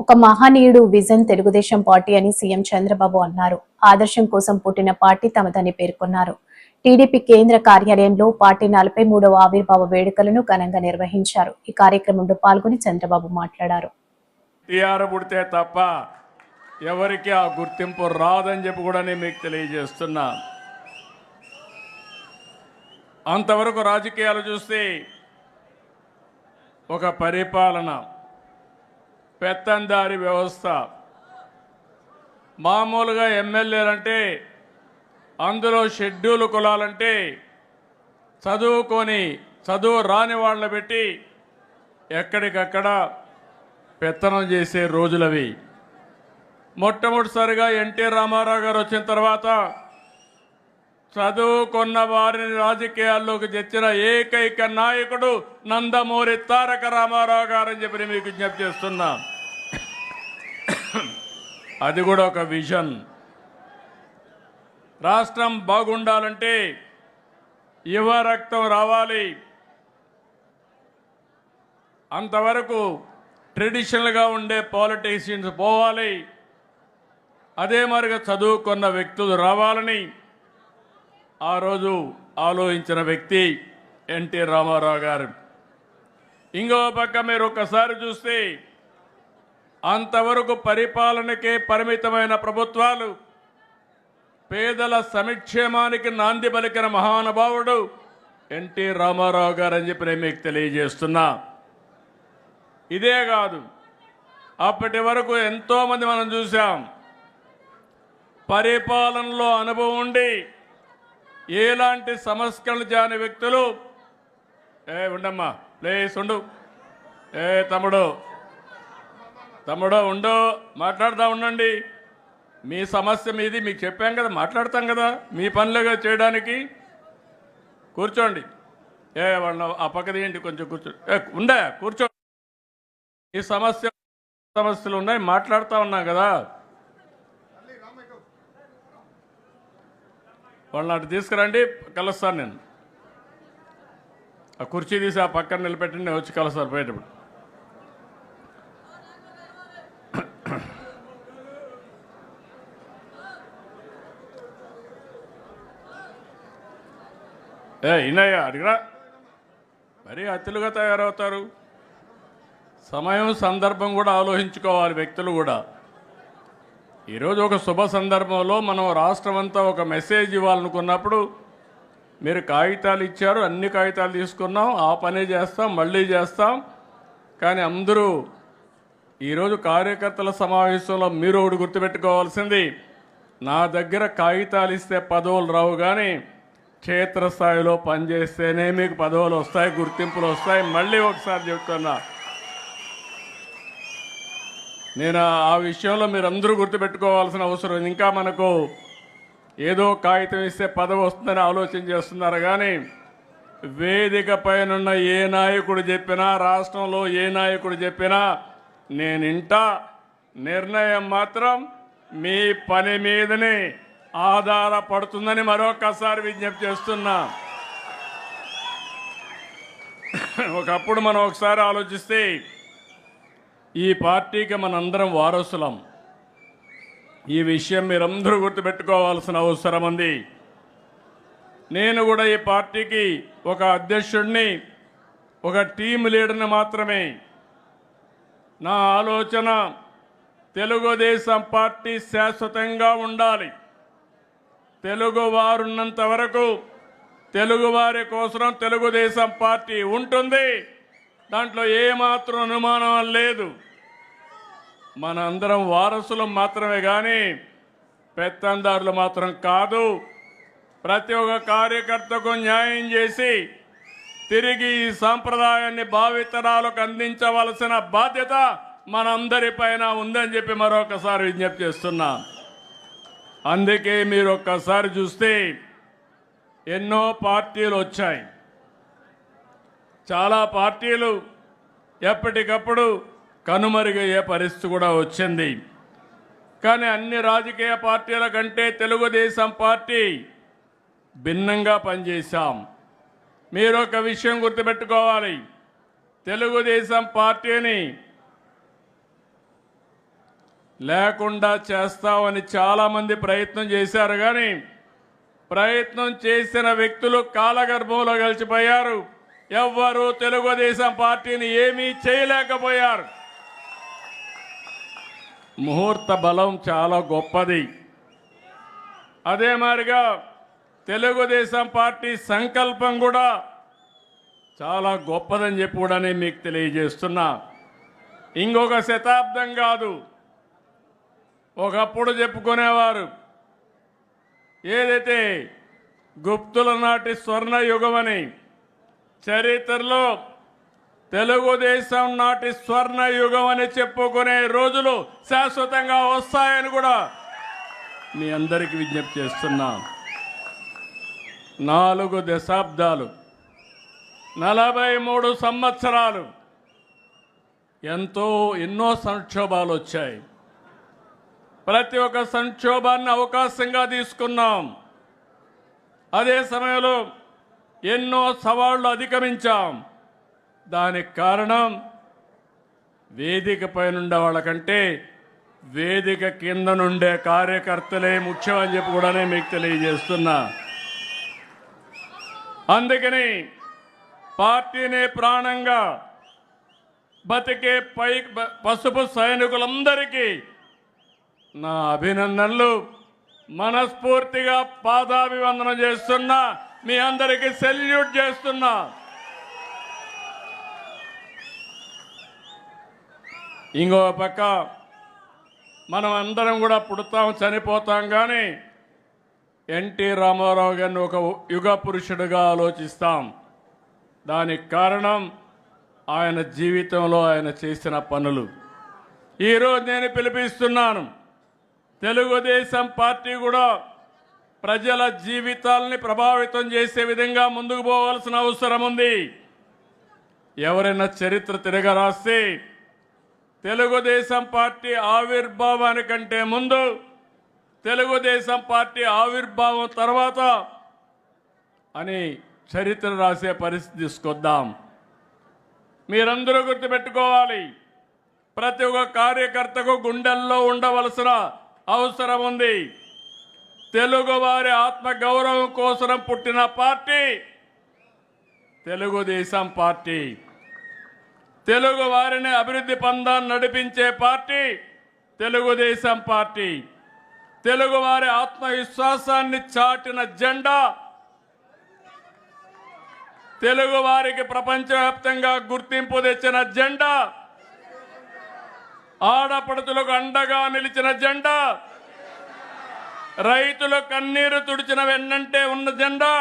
ఒక మహనీయుడు vision Telugu Desam party అని సీఎం చంద్రబాబు అన్నారు. ఆదర్శం కోసం పుట్టిన పార్టీ తమదని పేర్కొన్నారు. టీడీపీ కేంద్ర కార్యాలయంలో పార్టీ నలభై మూడవ ఆవిర్భావ వేడుకలను ఘనంగా నిర్వహించారు. ఈ కార్యక్రమంలో పాల్గొని చంద్రబాబు మాట్లాడారు. పుడితే తప్ప ఎవరికి ఆ గుర్తింపు రాదని చెప్పి కూడా నేను మీకు తెలియజేస్తున్నా. అంతవరకు రాజకీయాలు చూస్తే ఒక పరిపాలన పెత్తందారి వ్యవస్థ. మామూలుగా ఎమ్మెల్యేలంటే అందులో షెడ్యూల్ కులాలంటే చదువుకొని చదువు రాని వాళ్ళు పెట్టి ఎక్కడికక్కడ పెత్తనం చేసే రోజులవి. మొట్టమొదటిసారిగా ఎన్టీ రామారావు గారు వచ్చిన తర్వాత చదువుకున్న వారిని రాజకీయాల్లోకి తెచ్చిన ఏకైక నాయకుడు నందమూరి తారక రామారావు గారని చెప్పి మీకు విజ్ఞప్తి చేస్తున్నా. అది కూడా ఒక విజన్. రాష్ట్రం బాగుండాలంటే యువ రక్తం రావాలి. అంతవరకు ట్రెడిషనల్గా ఉండే పాలిటీషియన్స్ పోవాలి. అదే మరిగా చదువుకున్న వ్యక్తులు రావాలని ఆ రోజు ఆలోచించిన వ్యక్తి ఎన్టీ రామారావు గారు. ఇంకో పక్క మీరు ఒకసారి చూస్తే అంతవరకు పరిపాలనకే పరిమితమైన ప్రభుత్వాలు పేదల సమిక్షేమానికి నాంది పలికిన మహానుభావుడు ఎన్టీ రామారావు గారు అని చెప్పి నేను మీకు తెలియజేస్తున్నా. ఇదే కాదు అప్పటి వరకు ఎంతోమంది మనం చూసాం పరిపాలనలో అనుభవం ఉండి ఎలాంటి సంస్కరణలు చేయని వ్యక్తులు? ఏ ఉండమ్మా. ప్లేస్ ఉండు. ఏ తమ్ముడు. తమ్ముడు ఉండు. మాట్లాడుతూ ఉండండి. మీ సమస్య మీది మీకు చెప్పాం కదా మాట్లాడతాం కదా మీ పనులుగా చేయడానికి. కూర్చోండి. ఏ వాళ్ళ ఆ పక్కది ఏంటి కొంచెం కూర్చో. ఏ ఉండే కూర్చో. ఈ సమస్య సమస్యలు ఉన్నాయి మాట్లాడుతూ ఉన్నాం కదా. వాళ్ళని అటు తీసుకురండి కలుస్తాను నేను. ఆ కుర్చీ తీసి ఆ పక్కన నిలబెట్టండి నేను వచ్చి కలుస్తాను పోయేటప్పుడు. ఏ ఇన్నయ్య అడిగిరా? మరీ అతిలుగా తయారవుతారు. సమయం సందర్భం కూడా ఆలోచించుకోవాలి వ్యక్తులు కూడా. ఈరోజు ఒక శుభ సందర్భంలో మనం రాష్ట్రం అంతా ఒక మెసేజ్ ఇవ్వాలనుకున్నప్పుడు మీరు కాగితాలు ఇచ్చారు అన్ని కాగితాలు తీసుకున్నాం ఆ పనే చేస్తాం మళ్ళీ చేస్తాం. కానీ అందరూ ఈరోజు కార్యకర్తల సమావేశంలో మీరు ఒకటి గుర్తుపెట్టుకోవాల్సింది నా దగ్గర కాగితాలు ఇస్తే పదవులు రావు కానీ క్షేత్రస్థాయిలో పనిచేస్తేనే మీకు పదవులు వస్తాయి గుర్తింపులు వస్తాయి. మళ్ళీ ఒకసారి చెప్తున్నా నేను ఆ విషయంలో మీరు అందరూ గుర్తుపెట్టుకోవాల్సిన అవసరం. ఇంకా మనకు ఏదో కాగితం ఇస్తే పదవి వస్తుందని ఆలోచన చేస్తున్నారు కానీ వేదిక పైనన్న ఏ నాయకుడు చెప్పినా రాష్ట్రంలో ఏ నాయకుడు చెప్పినా నేను నిర్ణయం మాత్రం మీ పని మీదనే ఆధారపడుతుందని మరొకసారి విజ్ఞప్తి చేస్తున్నా. ఒకప్పుడు మనం ఒకసారి ఆలోచిస్తే ఈ పార్టీకి మనందరం వారసులం. ఈ విషయం మీరందరూ గుర్తుపెట్టుకోవాల్సిన అవసరం ఉంది. నేను కూడా ఈ పార్టీకి ఒక అధ్యక్షుడిని ఒక టీం లీడర్ని మాత్రమే. నా ఆలోచన తెలుగుదేశం పార్టీ శాశ్వతంగా ఉండాలి. తెలుగువారున్నంత వరకు తెలుగువారి కోసం తెలుగుదేశం పార్టీ ఉంటుంది. దాంట్లో ఏమాత్రం అనుమానం లేదు. మన అందరం వారసులు మాత్రమే కానీ పెత్తందారులు మాత్రం కాదు. ప్రతి ఒక్క కార్యకర్తకు న్యాయం చేసి తిరిగి ఈ సాంప్రదాయాన్ని భావితరాలకు అందించవలసిన బాధ్యత మనందరిపైన ఉందని చెప్పి మరొకసారి విజ్ఞప్తి చేస్తున్నా. అందుకే మీరు ఒక్కసారి చూస్తే ఎన్నో పార్టీలు వచ్చాయి. చాలా పార్టీలు ఎప్పటికప్పుడు కనుమరుగయ్యే పరిస్థితి కూడా వచ్చింది. కానీ అన్ని రాజకీయ పార్టీల కంటే తెలుగుదేశం పార్టీ భిన్నంగా పనిచేశాం. మీరు ఒక విషయం గుర్తుపెట్టుకోవాలి. తెలుగుదేశం పార్టీని లేకుండా చేస్తామని చాలామంది ప్రయత్నం చేశారు. కానీ ప్రయత్నం చేసిన వ్యక్తులు కాలగర్భంలో కలిసిపోయారు. ఎవ్వరూ తెలుగుదేశం పార్టీని ఏమీ చేయలేకపోయారు. ముహూర్త బలం చాలా గొప్పది. అదే మాదిరిగా తెలుగుదేశం పార్టీ సంకల్పం కూడా చాలా గొప్పదని చెప్పి కూడా నేను మీకు తెలియజేస్తున్నా. ఇంకొక శతాబ్దం కాదు. ఒకప్పుడు చెప్పుకునేవారు ఏదైతే గుప్తుల నాటి స్వర్ణ యుగమని చరిత్రలో తెలుగుదేశం నాటి స్వర్ణ యుగం అని చెప్పుకునే రోజులు శాశ్వతంగా వస్తాయని కూడా మీ అందరికీ విజ్ఞప్తి చేస్తున్నా. నాలుగు దశాబ్దాలు నలభై మూడు సంవత్సరాలు ఎంతో ఎన్నో సంక్షోభాలు వచ్చాయి. ప్రతి ఒక్క సంక్షోభాన్ని అవకాశంగా తీసుకున్నాం. అదే సమయంలో ఎన్నో సవాళ్ళు అధిగమించాం. దానికి కారణం వేదిక పైనుండే వాళ్ళకంటే వేదిక కింద నుండే కార్యకర్తలే ముఖ్యమని చెప్పి కూడా మీకు తెలియజేస్తున్నా. అందుకని పార్టీని ప్రాణంగా బతికే పై పసుపు సైనికులందరికీ నా అభినందనలు. మనస్ఫూర్తిగా పాదాభివందనం చేస్తున్నా. మీ అందరికీ సెల్యూట్ చేస్తున్నా. ఇంకో పక్క మనం అందరం కూడా పుడతాం చనిపోతాం కానీ ఎన్టీ రామారావు గారిని ఒక యుగ పురుషుడుగా ఆలోచిస్తాం. దానికి కారణం ఆయన జీవితంలో ఆయన చేసిన పనులు. ఈరోజు నేను పిలిపిస్తున్నాను. తెలుగుదేశం పార్టీ కూడా ప్రజల జీవితాల్ని ప్రభావితం చేసే విధంగా ముందుకు పోవాల్సిన అవసరం ఉంది. ఎవరైనా చరిత్ర తిరగరాస్తే తెలుగుదేశం పార్టీ ఆవిర్భావానికంటే ముందు తెలుగుదేశం పార్టీ ఆవిర్భావం తర్వాత అని చరిత్ర రాసే పరిస్థితి తీసుకొద్దాం. మీరందరూ గుర్తుపెట్టుకోవాలి ప్రతి ఒక్క కార్యకర్తకు గుండెల్లో ఉండవలసిన అవసరం ఉంది. తెలుగువారి ఆత్మగౌరవం కోసం పుట్టిన పార్టీ. తెలుగుదేశం పార్టీ. తెలుగు వారిని అభివృద్ధి పందాన్ని నడిపించే పార్టీ. తెలుగుదేశం పార్టీ. తెలుగు వారి ఆత్మవిశ్వాసాన్ని చాటిన జెండా. తెలుగు వారికి ప్రపంచవ్యాప్తంగా గుర్తింపు తెచ్చిన జెండా. ఆడపడుతులకు అండగా నిలిచిన జెండా. రైతుల కన్నీరు తుడిచిన వెన్నంటే ఉన్న జెండా.